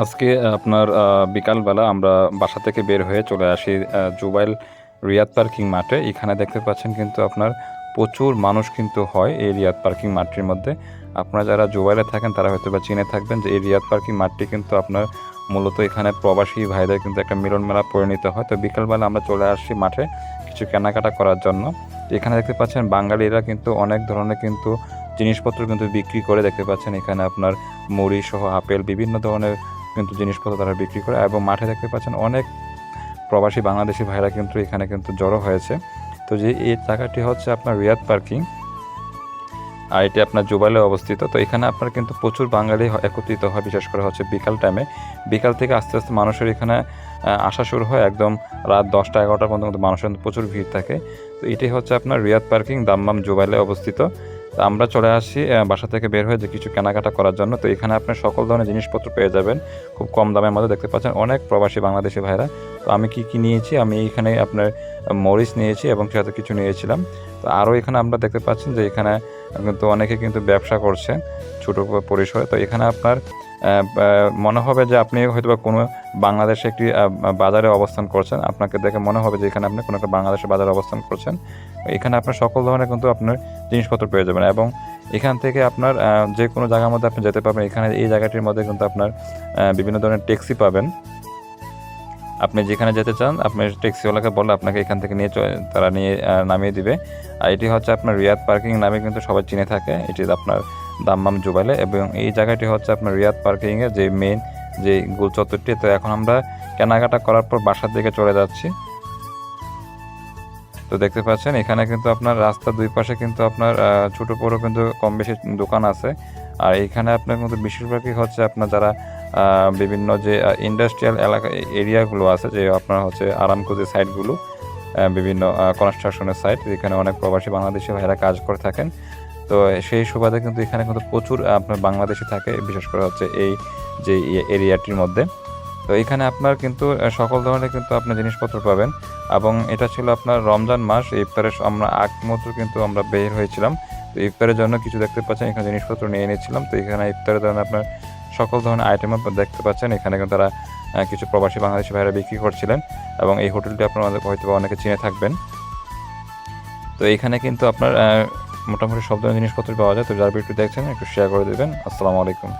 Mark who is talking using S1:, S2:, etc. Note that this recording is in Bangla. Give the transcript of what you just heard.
S1: আজকে আপনার বিকালবেলা আমরা বাসা থেকে বের হয়ে চলে আসি জুবাইল রিয়াদ পার্কিং মাঠে। এখানে দেখতে পাচ্ছেন কিন্তু আপনার প্রচুর মানুষ কিন্তু হয় এই রিয়াদ পার্কিং মাঠটির মধ্যে। আপনারা যারা জুবাইলে থাকেন, তারা হয়তো বা চিনে থাকবেন যে এই রিয়াদ পার্কিং মাঠটি কিন্তু আপনার মূলত এখানে প্রবাসী ভাইদের কিন্তু একটা মিলন মেলা পরিণত হয়। তো বিকালবেলা আমরা চলে আসছি মাঠে কিছু কেনাকাটা করার জন্য। এখানে দেখতে পাচ্ছেন বাঙালিরা কিন্তু অনেক ধরনের কিন্তু জিনিসপত্র কিন্তু বিক্রি করে দেখতে পাচ্ছেন। এখানে আপনার মুড়ি সহ আপেল, বিভিন্ন ধরনের কিন্তু জিনিসপত্র তারা বিক্রি করে। এবং মাঠে দেখতে পাচ্ছেন অনেক প্রবাসী বাংলাদেশি ভাইরা কিন্তু এখানে কিন্তু জড়ো হয়েছে। তো যে এই জায়গাটি হচ্ছে আপনার রিয়াদ পার্কিং। আর এটি আপনার জুবাইলে অবস্থিত। তো এখানে আপনার কিন্তু প্রচুর বাঙালি একত্রিত হয়। বিশেষ করে হচ্ছে বিকাল টাইমে বিকাল থেকে আস্তে আস্তে মানুষের এখানে আসা শুরু হয়। একদম রাত দশটা এগারোটা পর্যন্ত মানুষের প্রচুর ভিড় থাকে। তো এটি হচ্ছে আপনার রিয়াদ পার্কিং, দাম্মাম জুবাইলে অবস্থিত। তো আমরা চলে আসি বাসা থেকে বের হয়ে যে কিছু কেনাকাটা করার জন্য। তো এখানে আপনি সকল ধরনের জিনিসপত্র পেয়ে যাবেন। খুব কম দামের মধ্যে দেখতে পাচ্ছেন অনেক প্রবাসী বাংলাদেশি ভাইরা তো আমি কি কি নিয়েছি? আমি এখানে আপনার মরিচ নিয়েছি এবং সাথে কিছু নিয়েছিলাম। তো আরও এখানে আমরা দেখতে পাচ্ছেন যে এখানে কিন্তু অনেকে কিন্তু ব্যবসা করছে ছোটো পরিসরে। তো এখানে আপনার মনে হবে যে আপনি হয়তো বা কোনো বাংলাদেশে একটি বাজারে অবস্থান করছেন। আপনাকে দেখে মনে হবে যে এখানে আপনি কোনো একটা বাংলাদেশের বাজারে অবস্থান করছেন। এখানে আপনার সকল ধরনের কিন্তু আপনার জিনিসপত্র পেয়ে যাবেন এবং এখান থেকে আপনার যে কোনো জায়গার মধ্যে আপনি যেতে পারবেন। এখানে এই জায়গাটির মধ্যে কিন্তু আপনার বিভিন্ন ধরনের ট্যাক্সি পাবেন। আপনি যেখানে যেতে চান, আপনি ট্যাক্সিওয়ালাকে বললে আপনাকে এখান থেকে নিয়ে তারা নিয়ে নামিয়ে দিবে। আর এটি হচ্ছে আপনার রিয়াদ পার্কিং নামে কিন্তু সবাই চিনে থাকে। এটি আপনার দাম্মাম জুবাইলে এবং এই জায়গাটি হচ্ছে আপনার রিয়াদ পার্কিংয়ের যে মেইন যে গোল চত্বরটি, তো এখন আমরা কেনাকাটা করার পর বাসার দিকে চলে যাচ্ছি। তো দেখতে পাচ্ছেন, এখানে কিন্তু আপনার রাস্তার দুই পাশে কিন্তু আপনার ছোট বড় কিন্তু কম বেশি দোকান আছে। আর এখানে আপনার কিন্তু বেশিরভাগই হচ্ছে আপনার যারা বিভিন্ন যে ইন্ডাস্ট্রিয়াল এলাকা এরিয়াগুলো আছে, যে আপনার হচ্ছে আরামকো সাইটগুলো বিভিন্ন কনস্ট্রাকশনের সাইট এখানে অনেক প্রবাসী বাংলাদেশি ভাইরা কাজ করে থাকেন। তো সেই সুবাদে কিন্তু এখানে কিন্তু প্রচুর আপনার বাংলাদেশি থাকে, বিশেষ করে হচ্ছে এই যে এরিয়াটির মধ্যে। তো এখানে আপনার কিন্তু সকল ধরনের কিন্তু আপনার জিনিসপত্র পাবেন এবং এটা ছিল আপনার রমজান মাস, ইফতারের আমরা আগ মতো কিন্তু আমরা বের হয়েছিলাম। তো ইফতারের জন্য কিছু দেখতে পাচ্ছেন, এখানে জিনিসপত্র নিয়ে এনেছিলাম তো এখানে ইফতারের জন্য আপনার সকল ধরনের আইটেম আপনার দেখতে পাচ্ছেন। এখানে কিন্তু তারা কিছু প্রবাসী বাংলাদেশি ভাইরা বিক্রি করছিলেন এবং এই হোটেলটি আপনারা হয়তো অনেকে চিনে থাকবেন। তো এখানে কিন্তু আপনার মোটামুটি সব ধরনের জিনিসপত্র পাওয়া যায়, তো যারা একটু দেখছেন একটু শেয়ার করে দেবেন। আসসালামু আলাইকুম।